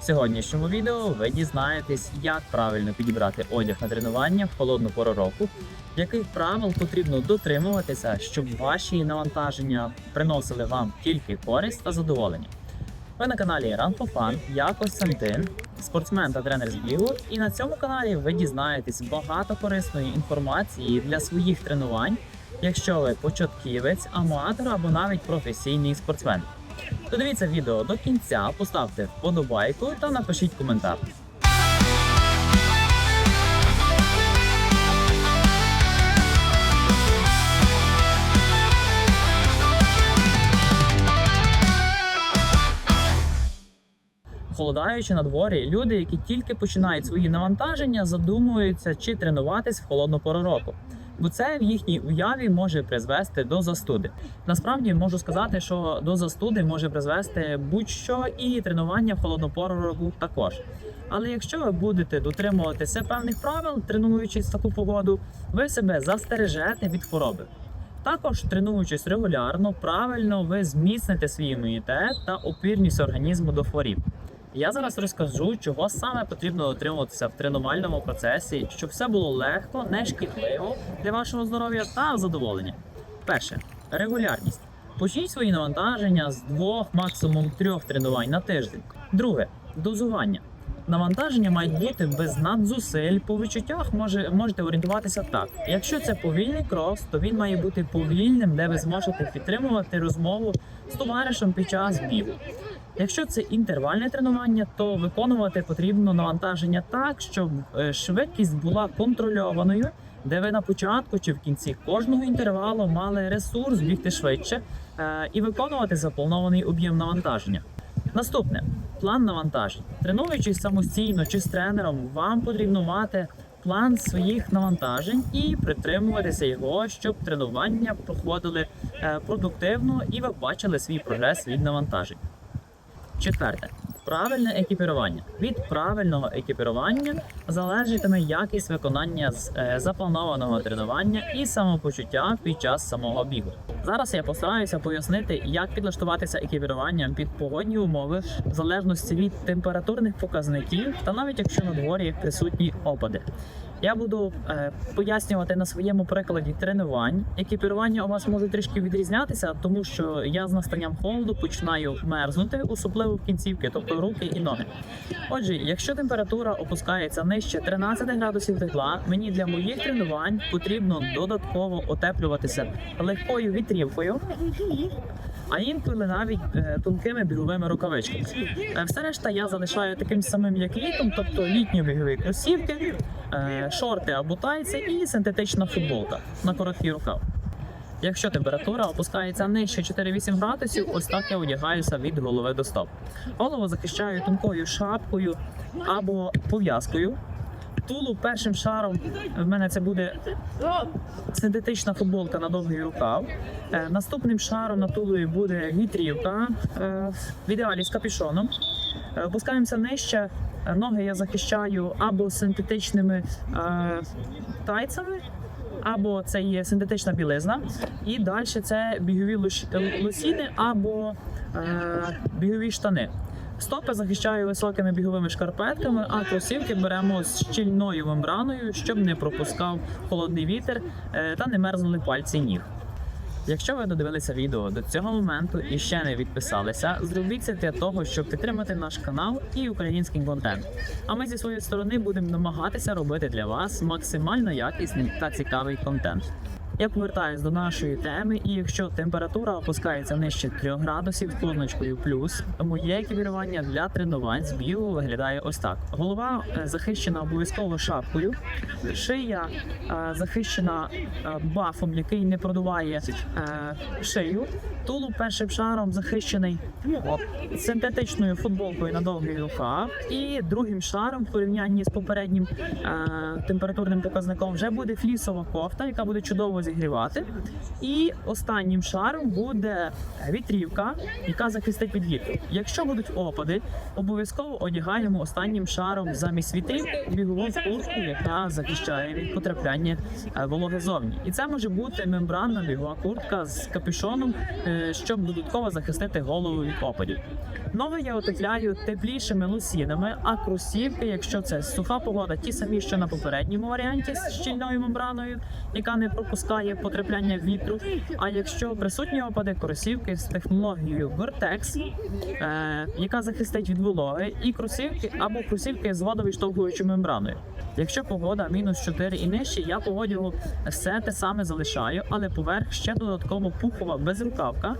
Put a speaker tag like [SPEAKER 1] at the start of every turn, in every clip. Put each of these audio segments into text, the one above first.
[SPEAKER 1] В сьогоднішньому відео ви дізнаєтесь, як правильно підібрати одяг на тренування в холодну пору року, яких правил потрібно дотримуватися, щоб ваші навантаження приносили вам тільки користь та задоволення. Ви на каналі Run for Fun, я Костянтин, спортсмен та тренер з бігу, і на цьому каналі ви дізнаєтесь багато корисної інформації для своїх тренувань, якщо ви початківець, аматор або навіть професійний спортсмен. Додивіться відео до кінця, поставте вподобайку та напишіть коментар. Холодаючи на дворі, люди, які тільки починають свої навантаження, задумуються, чи тренуватись в холодну пору року. Бо це в їхній уяві може призвести до застуди. Насправді можу сказати, що до застуди може призвести будь-що і тренування в холодну пору року також. Але якщо ви будете дотримуватися певних правил, тренуючись таку погоду, ви себе застережете від хвороби. Також тренуючись регулярно, правильно ви зміцните свій імунітет та опірність організму до хворіб. Я зараз розкажу, чого саме потрібно дотримуватися в тренувальному процесі, щоб все було легко, не шкідливо для вашого здоров'я та задоволення. Перше регулярність. Почніть свої навантаження з двох, максимум трьох тренувань на тиждень. Друге дозування. Навантаження мають бути без надзусиль. По відчуттях може, можете орієнтуватися так. Якщо це повільний крос, то він має бути повільним, де ви зможете підтримувати розмову з товаришем під час бігу. Якщо це інтервальне тренування, то виконувати потрібно навантаження так, щоб е, швидкість була контрольованою, де ви на початку чи в кінці кожного інтервалу мали ресурс бігти швидше е, і виконувати запланований об'єм навантаження. Наступне план навантажень. Тренуючись самостійно чи з тренером, вам потрібно мати план своїх навантажень і притримуватися його, щоб тренування проходили е, продуктивно і ви бачили свій прогрес від навантажень. Четверте. Правильне екіпірування. Від правильного екіпірування залежатиме якість виконання з е, запланованого тренування і самопочуття під час самого бігу. Зараз я постараюся пояснити, як підлаштуватися екіпіруванням під погодні умови в залежності від температурних показників, та навіть якщо на дворі присутні опади. Я буду е, пояснювати на своєму прикладі тренувань. Екіпірування у вас може трішки відрізнятися, тому що я з настанням холоду починаю мерзнути, особливо в кінцівки, тобто руки і ноги. Отже, якщо температура опускається нижче 13 градусів тепла, мені для моїх тренувань потрібно додатково отеплюватися легкою вітрівкою, а інколи навіть е, тонкими біговими рукавичками. Е, все решта я залишаю таким самим, як літом, тобто літні бігові кросівки, е, шорти або тайці і синтетична футболка на короткий рукав. Якщо температура опускається нижче 4-8 градусів, ось так я одягаюся від голови до стоп. Голову захищаю тонкою шапкою або пов'язкою. Тулу першим шаром в мене це буде синтетична футболка на довгий рукав. Е, наступним шаром на тулові буде вітрівка е, в ідеалі з капюшоном. Е, Опускаємося нижче. Ноги я захищаю або синтетичними тайцями, або це є синтетична білизна. І далі це бігові лосіни або е, бігові штани. Стопи захищаю високими біговими шкарпетками, а кросівки беремо з щільною мембраною, щоб не пропускав холодний вітер е, та не мерзнули пальці ніг. Якщо ви додивилися відео до цього моменту і ще не підписалися, зробіть це для того, щоб підтримати наш канал і український контент. А ми зі своєї сторони будемо намагатися робити для вас максимально якісний та цікавий контент. Я повертаюсь до нашої теми, і якщо температура опускається нижче 3 градусів позначкою плюс, моє екіпірування для тренувань з бігу виглядає ось так: голова е, захищена обов'язково шапкою, шия е, захищена е, бафом, який не продуває шию. Тулуб першим шаром захищений синтетичною футболкою на довгий рукав, і другим шаром в порівнянні з попереднім температурним показником вже буде флісова кофта, яка буде чудово зігрівати. І останнім шаром буде вітрівка, яка захистить від. Якщо будуть опади, обов'язково одягаємо останнім шаром замість вітрівки бігову куртку, яка захищає від потрапляння е, вологи зовні. І це може бути мембранна бігова куртка з капюшоном, е, щоб додатково захистити голову від опадів. Нове я утепляю теплішими лосінами, а кросівки, якщо це суха погода, ті самі, що на попередньому варіанті з щільною мембраною, яка не пропускає потрапляння вітру. А якщо присутні опади кросівки з технологією Gore-Tex, е, яка захистить від вологи, і кросівки або кросівки з водовідштовхуючою мембраною. Якщо погода мінус 4 і нижче, я по все те саме залишаю, але поверх ще додатково пухова безрукавка,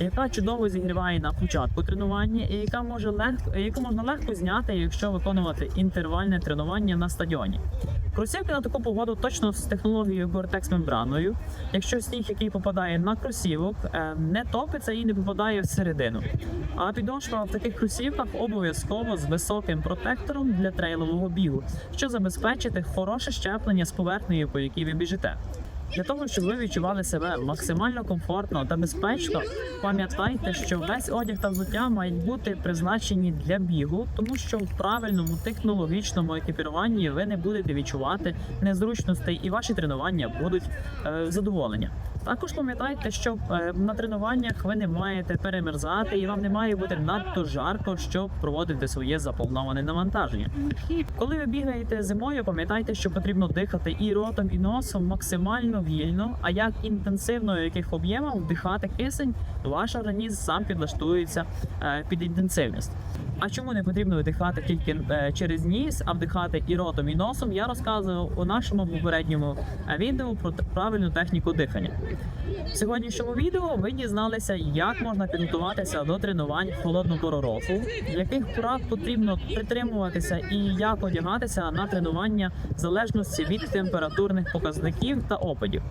[SPEAKER 1] яка чудово зігріває на початку тренування, і яка може легко, яку можна легко зняти, якщо виконувати інтервальне тренування на стадіоні. Кросівки на таку погоду точно з технологією Gore-Tex мембраною. Якщо сніг, який попадає на кросівок, е, не топиться і не попадає всередину. А підошва в таких кросівках обов'язково з високим протектором для трейлового бігу, що забезпечити хороше щеплення з поверхнею, по якій ви біжите. Для того, щоб ви відчували себе максимально комфортно та безпечно, пам'ятайте, що весь одяг та взуття мають бути призначені для бігу, тому що в правильному технологічному екіпіруванні ви не будете відчувати незручностей і ваші тренування будуть е, задоволення. Також пам'ятайте, що е, на тренуваннях ви не маєте перемерзати і вам не має бути надто жарко, щоб проводити своє заплановане навантаження. Коли ви бігаєте зимою, пам'ятайте, що потрібно дихати і ротом, і носом максимально вільно. А як інтенсивно, яких об'ємах вдихати кисень, ваш організм сам підлаштується е, під інтенсивність. А чому не потрібно вдихати тільки е, через ніс, а вдихати і ротом, і носом? Я розказував у нашому попередньому е, відео про правильну техніку дихання. В сьогоднішньому відео ви дізналися, як можна підготуватися до тренувань в холодну пору року, яких порад потрібно притримуватися і як одягатися на тренування в залежності від температурних показників та опадів.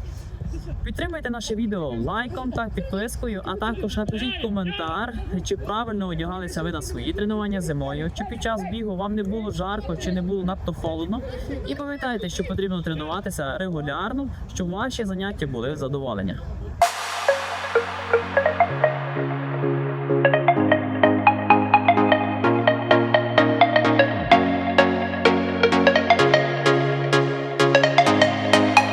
[SPEAKER 1] Підтримайте наше відео лайком та підпискою, а також напишіть коментар, чи правильно одягалися ви на свої тренування зимою, чи під час бігу вам не було жарко, чи не було надто холодно. І пам'ятайте, що потрібно тренуватися регулярно, щоб ваші заняття були задоволення.